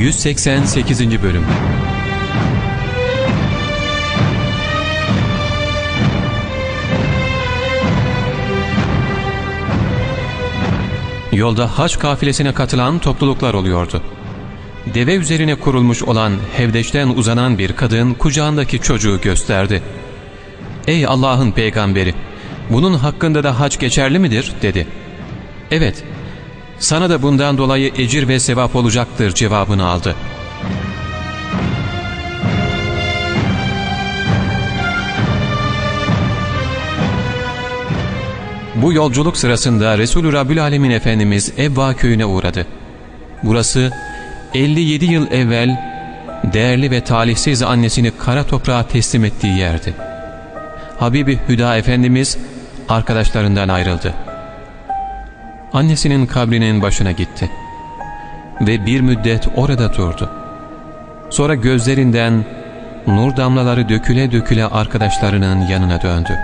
188. Bölüm Yolda haç kafilesine katılan topluluklar oluyordu. Deve üzerine kurulmuş olan hevdeşten uzanan bir kadın kucağındaki çocuğu gösterdi. ''Ey Allah'ın peygamberi, bunun hakkında da hac geçerli midir?'' dedi. ''Evet, sana da bundan dolayı ecir ve sevap olacaktır.'' cevabını aldı. Bu yolculuk sırasında Resulü Rabbül Alemin Efendimiz Ebba köyüne uğradı. Burası 57 yıl evvel değerli ve talihsiz annesini kara toprağa teslim ettiği yerdi. Habibi Hüda Efendimiz arkadaşlarından ayrıldı. Annesinin kabrinin başına gitti ve bir müddet orada durdu. Sonra gözlerinden nur damlaları döküle döküle arkadaşlarının yanına döndü.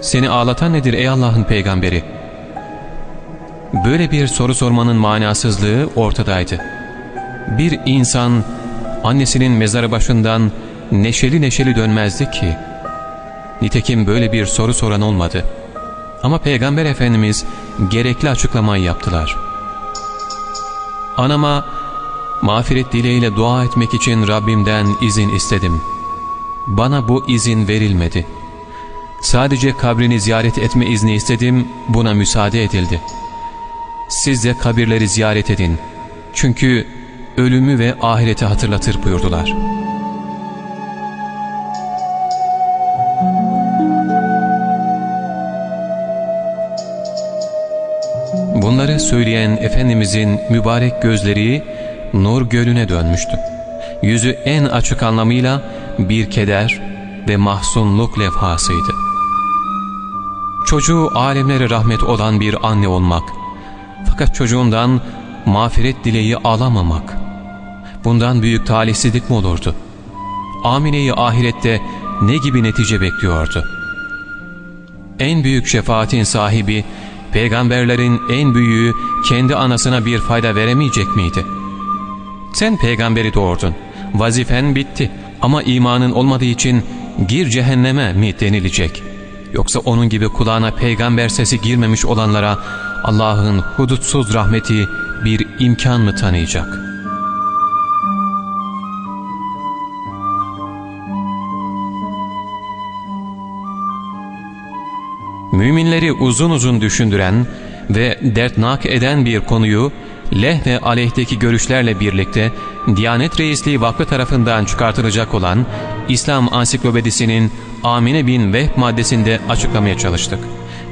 Seni ağlatan nedir ey Allah'ın peygamberi? Böyle bir soru sormanın manasızlığı ortadaydı. Bir insan annesinin mezarı başından neşeli neşeli dönmezdi ki. Nitekim böyle bir soru soran olmadı. Ama Peygamber Efendimiz gerekli açıklamayı yaptılar. Anama mağfiret dileğiyle dua etmek için Rabbimden izin istedim. Bana bu izin verilmedi. Sadece kabrini ziyaret etme izni istedim, buna müsaade edildi. Siz de kabirleri ziyaret edin. Çünkü ölümü ve ahireti hatırlatır buyurdular.'' Bunları söyleyen Efendimizin mübarek gözleri Nur Gölü'ne dönmüştü. Yüzü en açık anlamıyla bir keder ve mahzunluk levhasıydı. Çocuğu alemlere rahmet olan bir anne olmak, fakat çocuğundan mağfiret dileği alamamak, bundan büyük talihsizlik mi olurdu? Amine'yi ahirette ne gibi netice bekliyordu? En büyük şefaatin sahibi, peygamberlerin en büyüğü kendi anasına bir fayda veremeyecek miydi? Sen peygamberi doğurdun, vazifen bitti ama imanın olmadığı için gir cehenneme mi denilecek? Yoksa onun gibi kulağına peygamber sesi girmemiş olanlara Allah'ın hudutsuz rahmeti bir imkan mı tanıyacak?'' Müminleri uzun uzun düşündüren ve dertnak eden bir konuyu leh ve aleyhteki görüşlerle birlikte Diyanet Reisliği Vakfı tarafından çıkartılacak olan İslam Ansiklopedisi'nin Amine bin Vehb maddesinde açıklamaya çalıştık.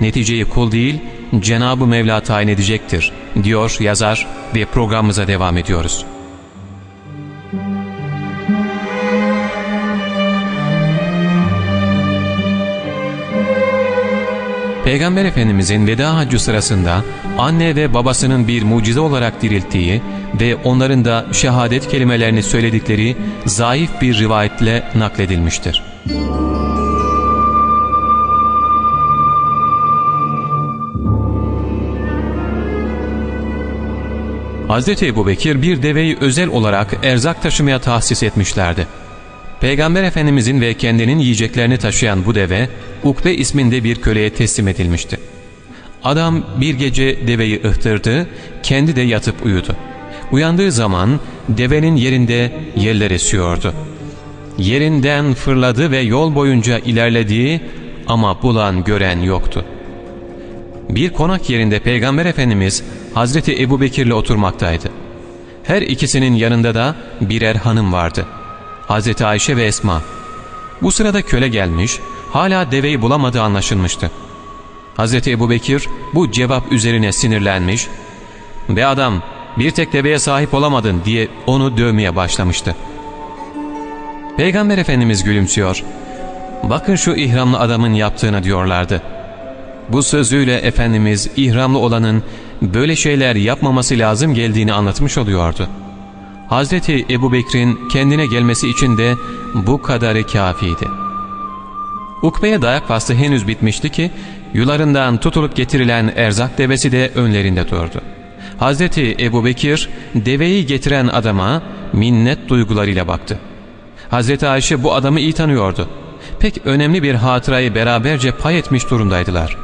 Neticeyi kul değil, Cenab-ı Mevla tayin edecektir, diyor yazar ve programımıza devam ediyoruz. Peygamber Efendimizin veda haccı sırasında anne ve babasının bir mucize olarak dirilttiği ve onların da şehadet kelimelerini söyledikleri zayıf bir rivayetle nakledilmiştir. Hz. Ebu Bekir bir deveyi özel olarak erzak taşımaya tahsis etmişlerdi. Peygamber Efendimizin ve kendinin yiyeceklerini taşıyan bu deve Ukbe isminde bir köleye teslim edilmişti. Adam bir gece deveyi ıhtırdı, kendi de yatıp uyudu. Uyandığı zaman devenin yerinde yeller esiyordu. Yerinden fırladı ve yol boyunca ilerlediği ama bulan gören yoktu. Bir konak yerinde Peygamber Efendimiz Hazreti Ebu Bekir'le oturmaktaydı. Her ikisinin yanında da birer hanım vardı.'' Hazreti Ayşe ve Esma. Bu sırada köle gelmiş, hala deveyi bulamadığı anlaşılmıştı. Hazreti Ebu Bekir bu cevap üzerine sinirlenmiş ve adam bir tek deveye sahip olamadın diye onu dövmeye başlamıştı. Peygamber Efendimiz gülümsüyor. Bakın şu ihramlı adamın yaptığını diyorlardı. Bu sözüyle Efendimiz ihramlı olanın böyle şeyler yapmaması lazım geldiğini anlatmış oluyordu.'' Hazreti Ebu Bekir'in kendine gelmesi için de bu kadarı kafiydi. Ukbe'ye dayak faslı henüz bitmişti ki yularından tutulup getirilen erzak devesi de önlerinde durdu. Hazreti Ebu Bekir deveyi getiren adama minnet duygularıyla baktı. Hazreti Ayşe bu adamı iyi tanıyordu. Pek önemli bir hatırayı beraberce pay etmiş durumdaydılar.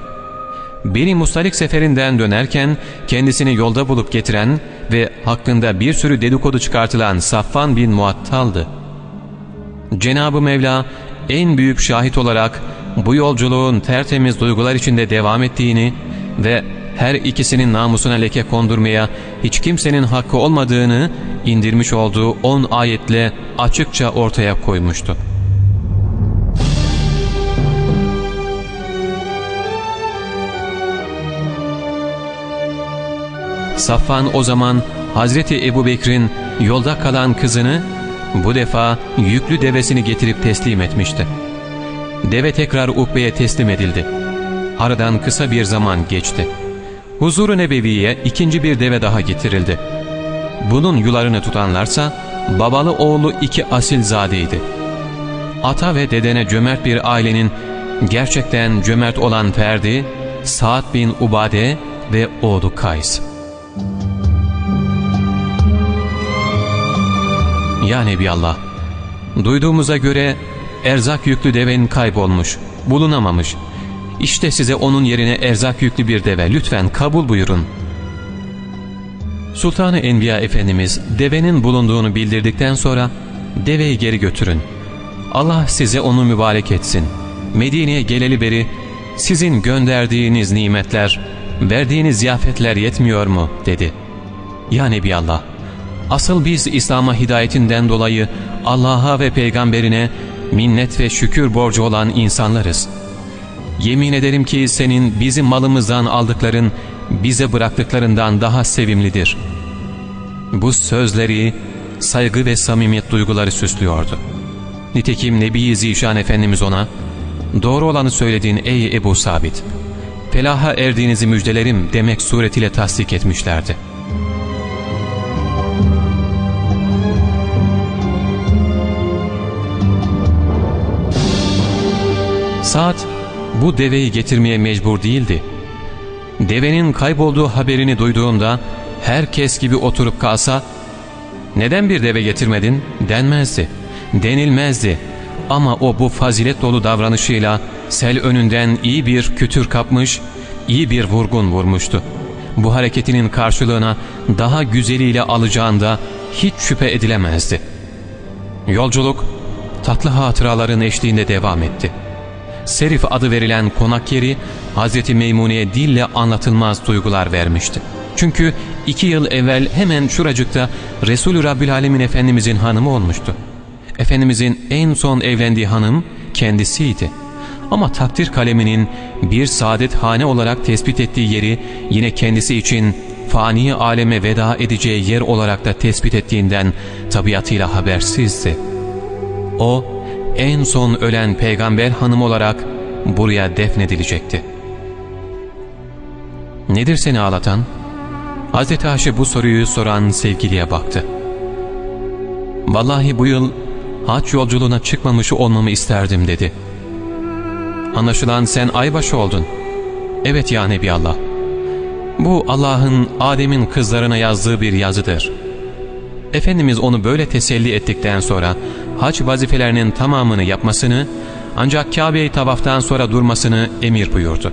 Beni Mustalik seferinden dönerken kendisini yolda bulup getiren ve hakkında bir sürü dedikodu çıkartılan Safvan bin Muattal'dı. Cenab-ı Mevla en büyük şahit olarak bu yolculuğun tertemiz duygular içinde devam ettiğini ve her ikisinin namusuna leke kondurmaya hiç kimsenin hakkı olmadığını indirmiş olduğu on ayetle açıkça ortaya koymuştu. Safvan o zaman Hazreti Ebu Bekir'in yolda kalan kızını bu defa yüklü devesini getirip teslim etmişti. Deve tekrar Ukbe'ye teslim edildi. Aradan kısa bir zaman geçti. Huzur-u Nebevi'ye ikinci bir deve daha getirildi. Bunun yularını tutanlarsa babalı oğlu iki asilzadeydi. Ata ve dedene cömert bir ailenin gerçekten cömert olan Ferdi, Sa'd bin Ubade ve oğlu Kays. Ya Nebiallah, duyduğumuza göre erzak yüklü devenin kaybolmuş, bulunamamış. İşte size onun yerine erzak yüklü bir deve lütfen kabul buyurun. Sultan-ı Enbiya Efendimiz devenin bulunduğunu bildirdikten sonra deveyi geri götürün. Allah size onu mübarek etsin. Medine'ye geleli beri sizin gönderdiğiniz nimetler, verdiğiniz ziyafetler yetmiyor mu dedi. Ya Nebiallah, asıl biz İslam'a hidayetinden dolayı Allah'a ve peygamberine minnet ve şükür borcu olan insanlarız. Yemin ederim ki senin bizim malımızdan aldıkların bize bıraktıklarından daha sevimlidir. Bu sözleri saygı ve samimiyet duyguları süslüyordu. Nitekim Nebi Zişan Efendimiz ona, doğru olanı söylediğin ey Ebu Sabit, felaha erdiğinizi müjdelerim demek suretiyle tasdik etmişlerdi. Saat bu deveyi getirmeye mecbur değildi. Devenin kaybolduğu haberini duyduğunda herkes gibi oturup kalsa neden bir deve getirmedin denmezdi, denilmezdi. Ama o bu fazilet dolu davranışıyla sel önünden iyi bir kütür kapmış, iyi bir vurgun vurmuştu. Bu hareketinin karşılığına daha güzeliyle alacağında hiç şüphe edilemezdi. Yolculuk tatlı hatıraların eşliğinde devam etti. Serif adı verilen konak yeri Hz. Meymune'ye dille anlatılmaz duygular vermişti. Çünkü iki yıl evvel hemen şuracıkta Resulü Rabbül Alemin Efendimizin hanımı olmuştu. Efendimizin en son evlendiği hanım kendisiydi. Ama takdir kaleminin bir saadet hane olarak tespit ettiği yeri yine kendisi için fani aleme veda edeceği yer olarak da tespit ettiğinden tabiatıyla habersizdi. O en son ölen peygamber hanım olarak buraya defnedilecekti. Nedir seni ağlatan? Hazreti Ayşe bu soruyu soran sevgiliye baktı. Vallahi bu yıl haç yolculuğuna çıkmamış olmamı isterdim dedi. Anlaşılan sen aybaşı oldun. Evet ya Nebiallah. Bu Allah'ın Adem'in kızlarına yazdığı bir yazıdır. Efendimiz onu böyle teselli ettikten sonra hac vazifelerinin tamamını yapmasını ancak Kabe'yi tavaftan sonra durmasını emir buyurdu.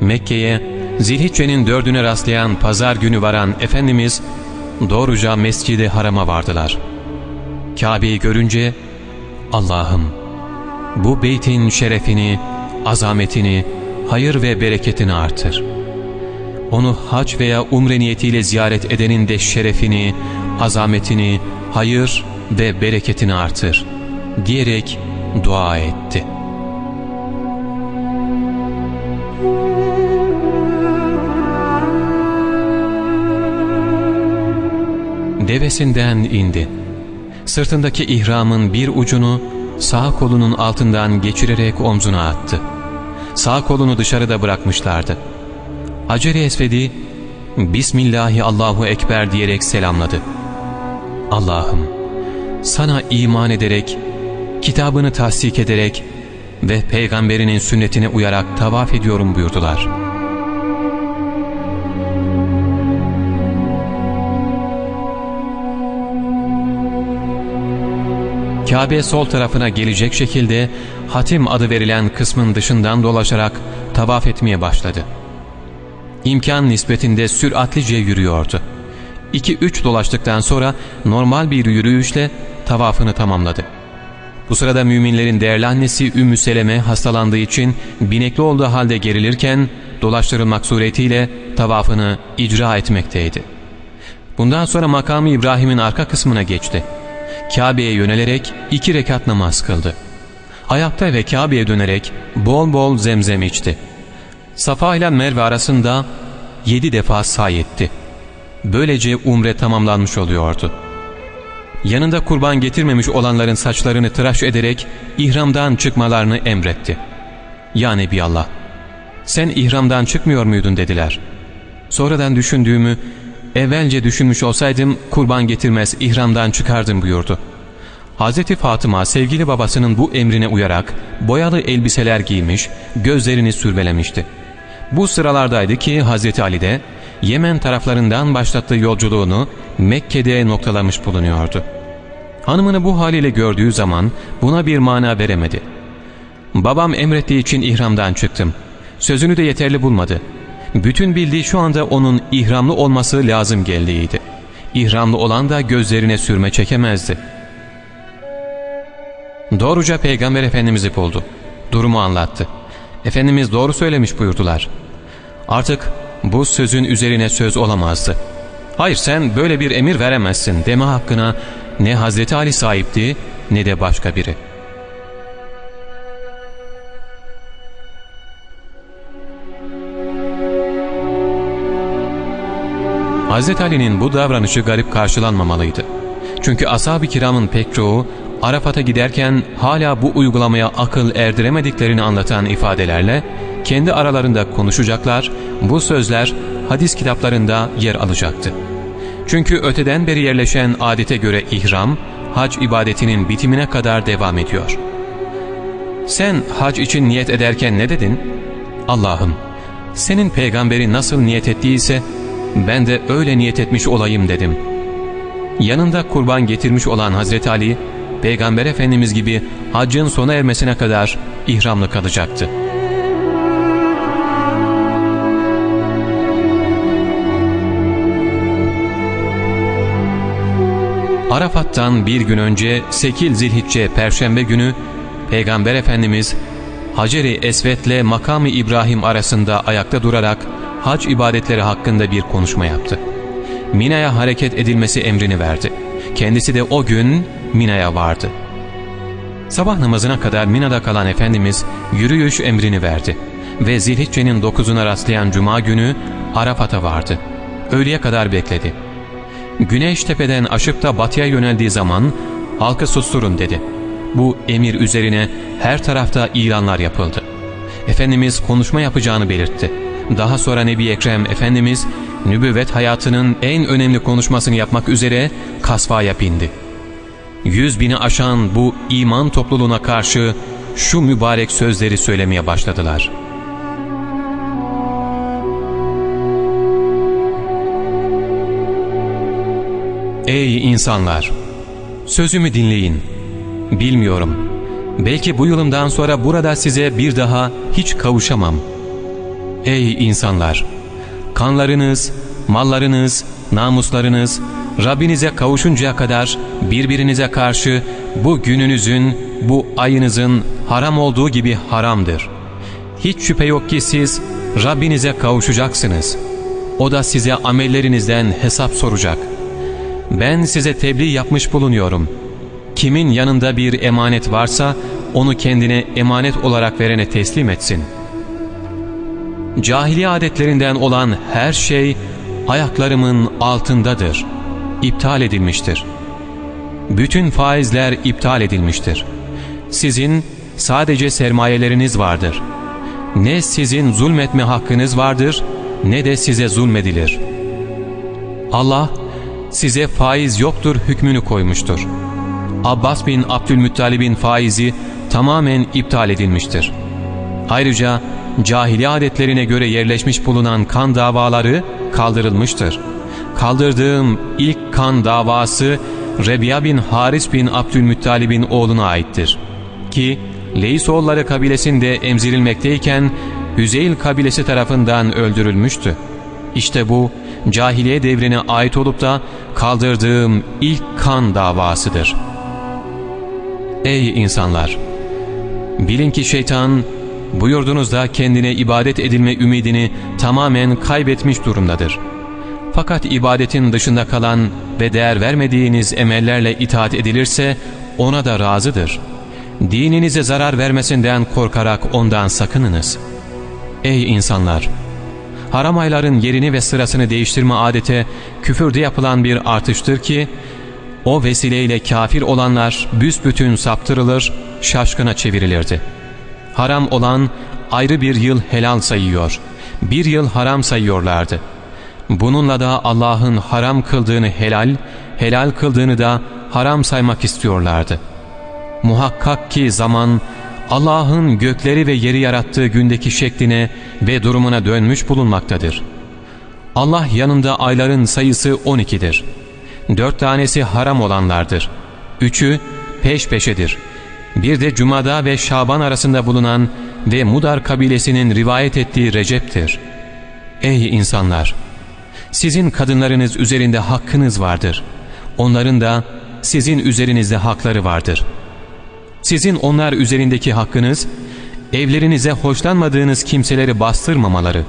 Mekke'ye Zilhicce'nin dördüne rastlayan pazar günü varan Efendimiz doğruca Mescid-i Haram'a vardılar. Kabe'yi görünce Allah'ım bu beytin şerefini, azametini, hayır ve bereketini artır. Onu hac veya umre niyetiyle ziyaret edenin de şerefini, azametini, hayır ve bereketini artır diyerek dua etti. Devesinden indi. Sırtındaki ihramın bir ucunu sağ kolunun altından geçirerek omzuna attı. Sağ kolunu dışarıda bırakmışlardı. Hacer-i Esved'i Bismillahi Allahu Ekber diyerek selamladı. Allah'ım sana iman ederek, kitabını tasdik ederek ve peygamberinin sünnetine uyarak tavaf ediyorum buyurdular. Kabe sol tarafına gelecek şekilde hatim adı verilen kısmın dışından dolaşarak tavaf etmeye başladı. İmkan nispetinde süratlice yürüyordu. 2-3 dolaştıktan sonra normal bir yürüyüşle tavafını tamamladı. Bu sırada müminlerin değerli annesi Ümmü Seleme hastalandığı için binekli olduğu halde gerilirken dolaştırılmak suretiyle tavafını icra etmekteydi. Bundan sonra makamı İbrahim'in arka kısmına geçti. Kabe'ye yönelerek iki rekat namaz kıldı. Ayakta ve Kabe'ye dönerek bol bol zemzem içti. Safa ile Merve arasında yedi defa say etti. Böylece umre tamamlanmış oluyordu. Yanında kurban getirmemiş olanların saçlarını tıraş ederek ihramdan çıkmalarını emretti. Ya Nebiallah, sen ihramdan çıkmıyor muydun dediler. Sonradan düşündüğümü, evvelce düşünmüş olsaydım kurban getirmez ihramdan çıkardım buyurdu. Hz. Fatıma sevgili babasının bu emrine uyarak boyalı elbiseler giymiş, gözlerini sürmelemişti. Bu sıralardaydı ki Hz. Ali de Yemen taraflarından başlattığı yolculuğunu Mekke'de noktalamış bulunuyordu. Hanımını bu haliyle gördüğü zaman buna bir mana veremedi. Babam emrettiği için ihramdan çıktım. Sözünü de yeterli bulmadı. Bütün bildiği şu anda onun ihramlı olması lazım geldiğiydi. İhramlı olan da gözlerine sürme çekemezdi. Doğruca Peygamber Efendimiz'i buldu. Durumu anlattı. Efendimiz doğru söylemiş buyurdular. Artık bu sözün üzerine söz olamazdı. Hayır sen böyle bir emir veremezsin deme hakkına ne Hazreti Ali sahipti ne de başka biri. Hazreti Ali'nin bu davranışı garip karşılanmamalıydı. Çünkü ashab-ı kiramın pek çoğu Arafat'a giderken hala bu uygulamaya akıl erdiremediklerini anlatan ifadelerle kendi aralarında konuşacaklar, bu sözler hadis kitaplarında yer alacaktı. Çünkü öteden beri yerleşen adete göre ihram, hac ibadetinin bitimine kadar devam ediyor. Sen hac için niyet ederken ne dedin? Allah'ım, senin peygamberi nasıl niyet ettiyse ben de öyle niyet etmiş olayım dedim. Yanında kurban getirmiş olan Hazreti Ali, Peygamber Efendimiz gibi haccın sona ermesine kadar ihramlı kalacaktı. Arafat'tan bir gün önce Sekil Zilhicce Perşembe günü Peygamber Efendimiz Hacer-i Esvet'le makamı İbrahim arasında ayakta durarak hac ibadetleri hakkında bir konuşma yaptı. Mina'ya hareket edilmesi emrini verdi. Kendisi de o gün Mina'ya vardı. Sabah namazına kadar Mina'da kalan Efendimiz yürüyüş emrini verdi ve Zilhicce'nin dokuzuna rastlayan Cuma günü Arafat'a vardı. Öğleye kadar bekledi. Güneş tepeden aşıp da batıya yöneldiği zaman halkı susturun dedi. Bu emir üzerine her tarafta ilanlar yapıldı. Efendimiz konuşma yapacağını belirtti. Daha sonra Nebi Ekrem Efendimiz nübüvvet hayatının en önemli konuşmasını yapmak üzere kasvaya bindi. Yüz bini aşan bu iman topluluğuna karşı şu mübarek sözleri söylemeye başladılar. Ey insanlar! Sözümü dinleyin. Bilmiyorum. Belki bu yılımdan sonra burada size bir daha hiç kavuşamam. Ey insanlar! Kanlarınız, mallarınız, namuslarınız, Rabbinize kavuşuncaya kadar birbirinize karşı bu gününüzün, bu ayınızın haram olduğu gibi haramdır. Hiç şüphe yok ki siz Rabbinize kavuşacaksınız. O da size amellerinizden hesap soracak. Ben size tebliğ yapmış bulunuyorum. Kimin yanında bir emanet varsa onu kendine emanet olarak verene teslim etsin. Cahiliye adetlerinden olan her şey ayaklarımın altındadır.'' İptal edilmiştir. Bütün faizler iptal edilmiştir. Sizin sadece sermayeleriniz vardır. Ne sizin zulmetme hakkınız vardır ne de size zulmedilir. Allah size faiz yoktur hükmünü koymuştur. Abbas bin Abdülmuttalib'in faizi tamamen iptal edilmiştir. Ayrıca cahili adetlerine göre yerleşmiş bulunan kan davaları kaldırılmıştır.'' Kaldırdığım ilk kan davası Rebiya bin Haris bin Abdülmuttalib'in oğluna aittir. Ki Leisoğulları kabilesinde emzirilmekteyken Hüzeyl kabilesi tarafından öldürülmüştü. İşte bu cahiliye devrine ait olup da kaldırdığım ilk kan davasıdır. Ey insanlar! Bilin ki şeytan buyurdunuzda kendine ibadet edilme ümidini tamamen kaybetmiş durumdadır. Fakat ibadetin dışında kalan ve değer vermediğiniz emellerle itaat edilirse ona da razıdır. Dininize zarar vermesinden korkarak ondan sakınınız. Ey insanlar! Haram ayların yerini ve sırasını değiştirme adete küfürde yapılan bir artıştır ki, o vesileyle kafir olanlar büsbütün saptırılır, şaşkına çevrilirdi. Haram olan ayrı bir yıl helal sayıyor, bir yıl haram sayıyorlardı. Bununla da Allah'ın haram kıldığını helal, helal kıldığını da haram saymak istiyorlardı. Muhakkak ki zaman Allah'ın gökleri ve yeri yarattığı gündeki şekline ve durumuna dönmüş bulunmaktadır. Allah yanında ayların sayısı 12'dir. Dört tanesi haram olanlardır. Üçü peş peşedir. Bir de Cuma'da ve Şaban arasında bulunan ve Mudar kabilesinin rivayet ettiği Recep'tir. Ey insanlar! Sizin kadınlarınız üzerinde hakkınız vardır. Onların da sizin üzerinizde hakları vardır. Sizin onlar üzerindeki hakkınız, evlerinize hoşlanmadığınız kimseleri bastırmamaları,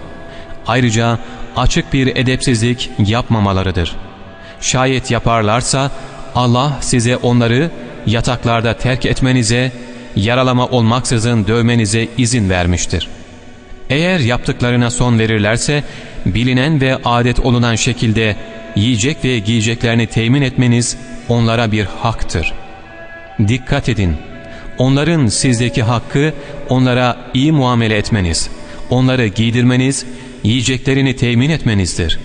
ayrıca açık bir edepsizlik yapmamalarıdır. Şayet yaparlarsa Allah size onları yataklarda terk etmenize, yaralama olmaksızın dövmenize izin vermiştir. Eğer yaptıklarına son verirlerse bilinen ve adet olunan şekilde yiyecek ve giyeceklerini temin etmeniz onlara bir haktır. Dikkat edin! Onların sizdeki hakkı onlara iyi muamele etmeniz, onları giydirmeniz, yiyeceklerini temin etmenizdir.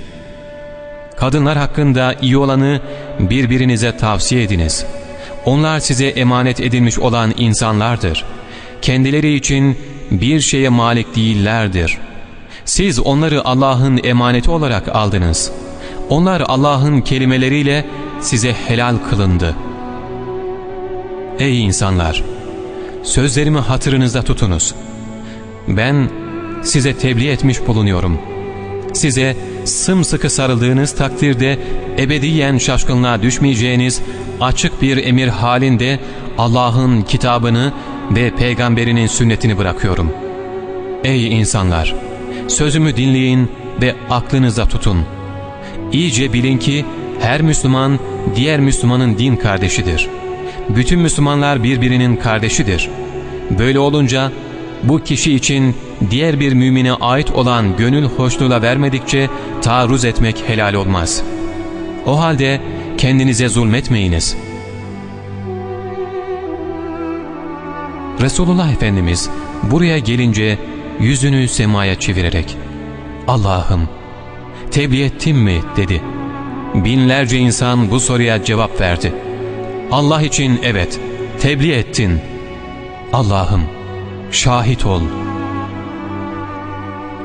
Kadınlar hakkında iyi olanı birbirinize tavsiye ediniz. Onlar size emanet edilmiş olan insanlardır. Kendileri için bir şeye malik değillerdir. Siz onları Allah'ın emaneti olarak aldınız. Onlar Allah'ın kelimeleriyle size helal kılındı. Ey insanlar! Sözlerimi hatırınızda tutunuz. Ben size tebliğ etmiş bulunuyorum. Size sımsıkı sarıldığınız takdirde ebediyen şaşkınlığa düşmeyeceğiniz açık bir emir halinde Allah'ın kitabını ve peygamberinin sünnetini bırakıyorum. Ey insanlar! Sözümü dinleyin ve aklınıza tutun. İyice bilin ki her Müslüman diğer Müslümanın din kardeşidir. Bütün Müslümanlar birbirinin kardeşidir. Böyle olunca bu kişi için diğer bir mümine ait olan gönül hoşluğuyla vermedikçe taarruz etmek helal olmaz. O halde kendinize zulmetmeyiniz. Resulullah Efendimiz buraya gelince yüzünü semaya çevirerek Allah'ım tebliğ ettim mi dedi. Binlerce insan bu soruya cevap verdi. Allah için evet tebliğ ettin. Allah'ım şahit ol.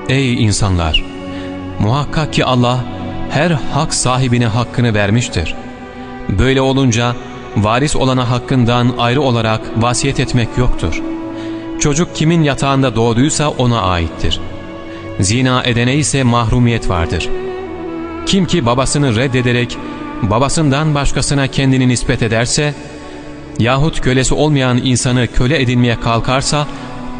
Ey insanlar! Muhakkak ki Allah her hak sahibine hakkını vermiştir. Böyle olunca varis olana hakkından ayrı olarak vasiyet etmek yoktur. Çocuk kimin yatağında doğduysa ona aittir. Zina edene ise mahrumiyet vardır. Kim ki babasını reddederek babasından başkasına kendini nispet ederse yahut kölesi olmayan insanı köle edinmeye kalkarsa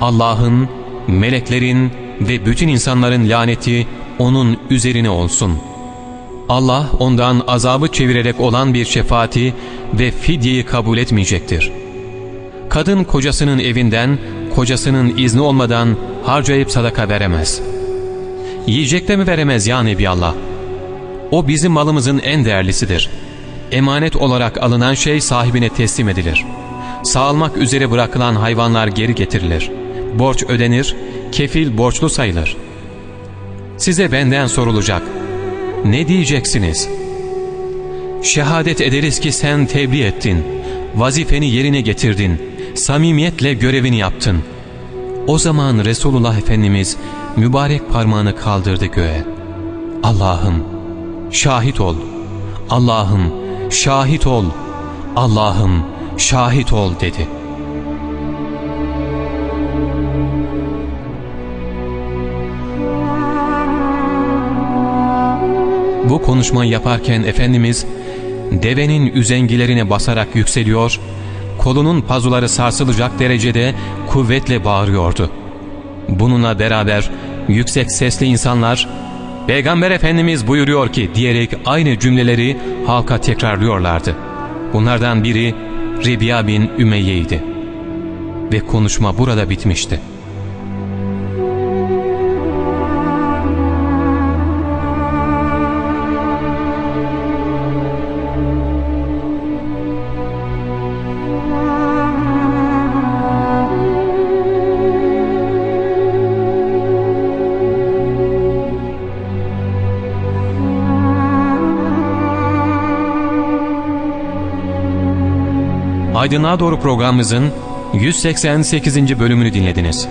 Allah'ın, meleklerin ve bütün insanların laneti onun üzerine olsun. Allah ondan azabı çevirerek olan bir şefaati ve fidyeyi kabul etmeyecektir. Kadın kocasının evinden, kocasının izni olmadan harcayıp sadaka veremez. Yiyecek de mi veremez ya Nebiallah? O bizim malımızın en değerlisidir. Emanet olarak alınan şey sahibine teslim edilir. Sağılmak üzere bırakılan hayvanlar geri getirilir. Borç ödenir, kefil borçlu sayılır. Size benden sorulacak. Ne diyeceksiniz? Şehadet ederiz ki sen tebliğ ettin. Vazifeni yerine getirdin. Samimiyetle görevini yaptın. O zaman Resulullah Efendimiz mübarek parmağını kaldırdı göğe. Allah'ım şahit ol. Allah'ım şahit ol Allah'ım şahit ol dedi. Bu konuşmayı yaparken Efendimiz devenin üzengilerine basarak yükseliyor, kolunun pazuları sarsılacak derecede kuvvetle bağırıyordu. Bununla beraber yüksek sesli insanlar Peygamber Efendimiz buyuruyor ki diyerek aynı cümleleri halka tekrarlıyorlardı. Bunlardan biri Ribiya bin Ümeyye'ydi. Ve konuşma burada bitmişti. Aydınlığa Doğru programımızın 188. bölümünü dinlediniz.